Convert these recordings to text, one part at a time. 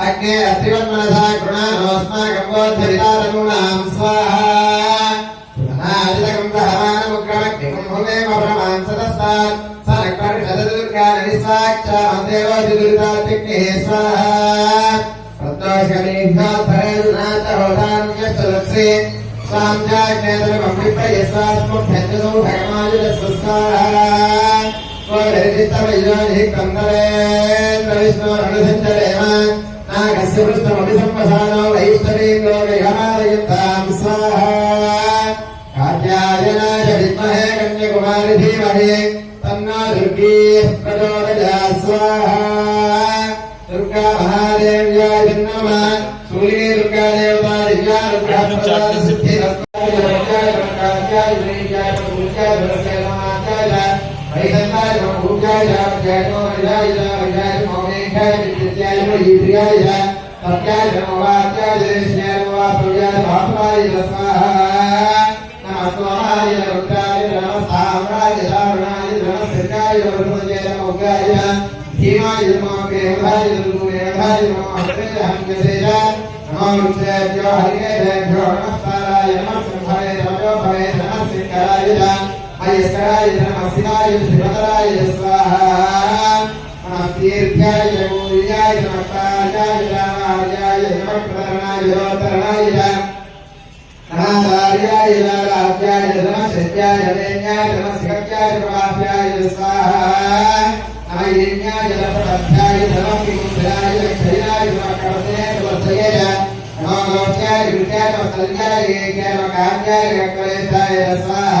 అగ్నే అత్రివన్మనధా కృణానోస్మాకం బోద్ధవితారముణాం స్వాహా. పునరాజితకం దహవానముగ్రమగ్నికం హోమేమ ప్రమాం సతస్తాన్ సనక్రమిషదుర్గాని స్వాక్షామదేవో దిగురితాత్తిగ్నే స్వాహా. సంతోషమీభ్యోద్ధరేదు నాథ హోదాన్యశ్రీ प्रत्योषमेघ्योत्तरेजुनाथहोदान्यश्चलत्से स्वां जाग्नेतरमं विप्रयस्वास्मभ्यञ्जसौ भगमायुरस्वस्वाहा स्वहरिचित्तमयोनिः कन्दरेन्द्रविष्णोरणसञ्चरेम नागस्य पृष्ठमपि सम्वसानो वैष्णवीं लोकयमादयन्तां स्वाहा कात्यायनाय विद्महे कन्याकुमारि धीमहि तन्नो दुर्गी प्रचोदयात् स्वाहा दुर्गा महादेव्याय नमः सूर्ये पूजाय झ जयतो हृदय झ हृदय मौने झ नित्याय यूरियाय झ तत्याय धमवात्याय जयश्याय वासुयाय भास्वाय स्वाहा नमस्वाहाय रुद्राय नमस्ताम्राय धारणाय नमस्कृताय वरुणजय नमोगाय धीमाय नमः प्रेमधाय नमो मेधाय नमः हृदय हंगदेय नमः रुद्राय हरिये जय नमस्ताराय नमः संहरे नमो भवे नमः सिंहराय అయస్కరాయ నమస్కారాయ శ్రీమతరాయ స్వాహ నమ దీర్ఘాయ మూర్యాయ నమకారాయ రామార్యాయ నమకరణాయ యోతరణాయ నాదార్యాయ నారాజ్యాయ నమశక్యాయ నేన్యాయ నమస్కత్యాయ ప్రవాహ్యాయ స్వాహ నమ యజ్ఞాయ నమపద్భ్యాయ నమకిముద్రాయ క్షయాయ నమకరణాయ వర్ధయేయ ఓంచారి విచార సంచారి కేవ కాంచారి కలేశాయ స్వాహ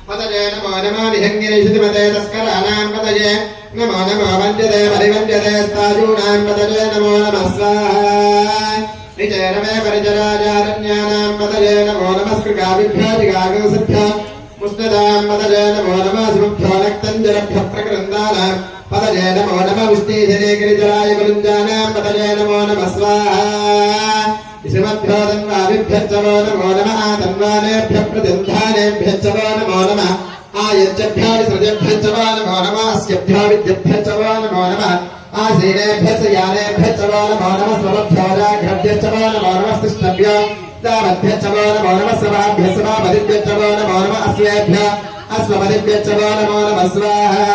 पतजे नमो नमः विहङ्गिने श्रुतिमते तस्कराणां पतजे नमो नमो वञ्चते परिवञ्चते स्ताजूनां पतजे नमो नमः स्वाहा निचेन मे परिचराजारण्यानां पतजे नमो नमः स्कृगाभिभ्यादिगागंसभ्यो मुष्णदां पतजे नमो नमः सुभ्यो नक्तञ्जरभ्यः प्रकृन्दानां पतजे नमो नमः उष्णीधने गिरिजराय वरुञ्जानां पतजे नमो नमः स्वाहा विषमभ्यो तन्वाभिभ्यश्च वो नमो नमः तन्वानेभ्यः प्रतिन्धानेभ्यश्च वो नमो नमः आयज्जभ्यादिसृजभ्यश्च वो नमो नमः अस्यभ्यो विद्यभ्यश्च वो नमो नमः आसीनेभ्यश्च यानेभ्यश्च वो नमो नमः स्वभ्यो जाघ्रभ्यश्च वो नमो नमः स्तिष्ठभ्यो दामभ्यश्च वो नमो नमः सभाभ्यः सभापतिभ्यश्च वो नमो नमः अस्वेभ्यः अस्वपतिभ्यश्च वो नमो नमः स्वाहा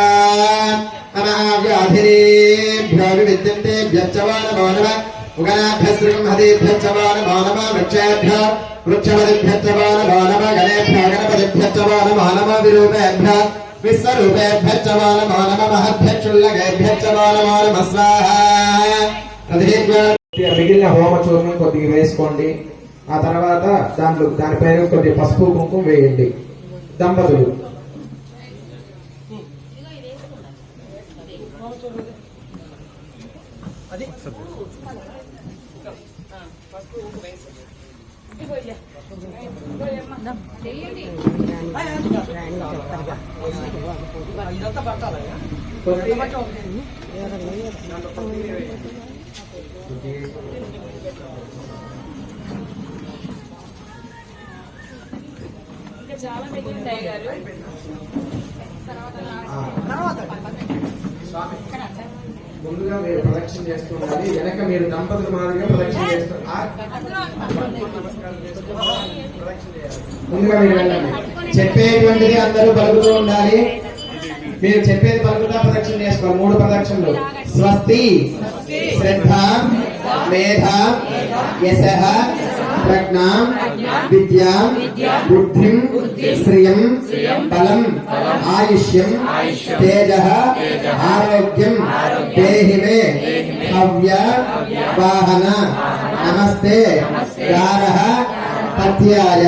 अनाव्याधिरेभ्यो विविद्यन्तेभ्यश्च वो नमो नमः उगनाभ्यस्त्रिंहतीभ्यश्च वो नमो नमः वृक्षेभ्यो वृक्षपतिभ्यश्च वो नमो नमः गणेभ्यो गणपतिभ्यश्च वो नमो नमः विरूपेभ्यः विश्वरूपेभ्यश्च वो नमो नमः महद्भ्यक्षुल्लकेभ्यश्च वो नमो नमः स्वाहा ప్రతిజ్ఞ మిగిలిన హోమ చూర్ణం కొద్దిగా వేసుకోండి ఆ తర్వాత దాంట్లో దానిపైన కొద్దిగా పసుపు కుంకుమ వేయండి దంపతులు చాలా మిగిలింది గారు. ముందుగా మీరు ప్రదక్షిణ చేస్తుండాలి వెనక మీరు దంపతుల మాదిరిగా ప్రదక్షిణ చేస్తారు. ముందుగా మీరు వెళ్ళండి. చెప్పేటువంటిది అందరూ పలుకుతూ ఉండాలి. మీరు చెప్పేది పలుకుతా ప్రదక్షిణ చేసుకోవాలి. మూడు ప్రదక్షిణలు స్వస్తి శ్రద్ధ మేధ యశ ప్రజ్ఞ విద్య బుద్ధిం శ్రియం బలం ఆయుష్యం తేజ ఆరోగ్యం దేహి మే హవ్య వాహన నమస్తే గారః పత్యాయ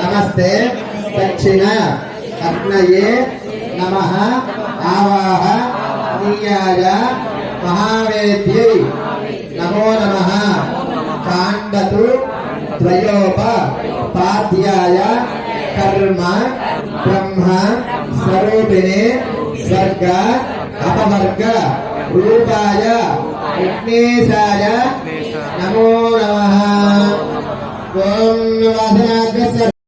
నమస్తే దక్షిణ అగ్నయే నమ ఆవాహ నీయాయ మహావేద్యై నమో నమ కాండతు త్రయోప పాద్యాయ కర్మ బ్రహ్మ స్వరూపిణి స్వర్గ అపవర్గ రూపాయ విఘ్నేశాయ నమో నమ. ఓం వాసనాగ్రస్య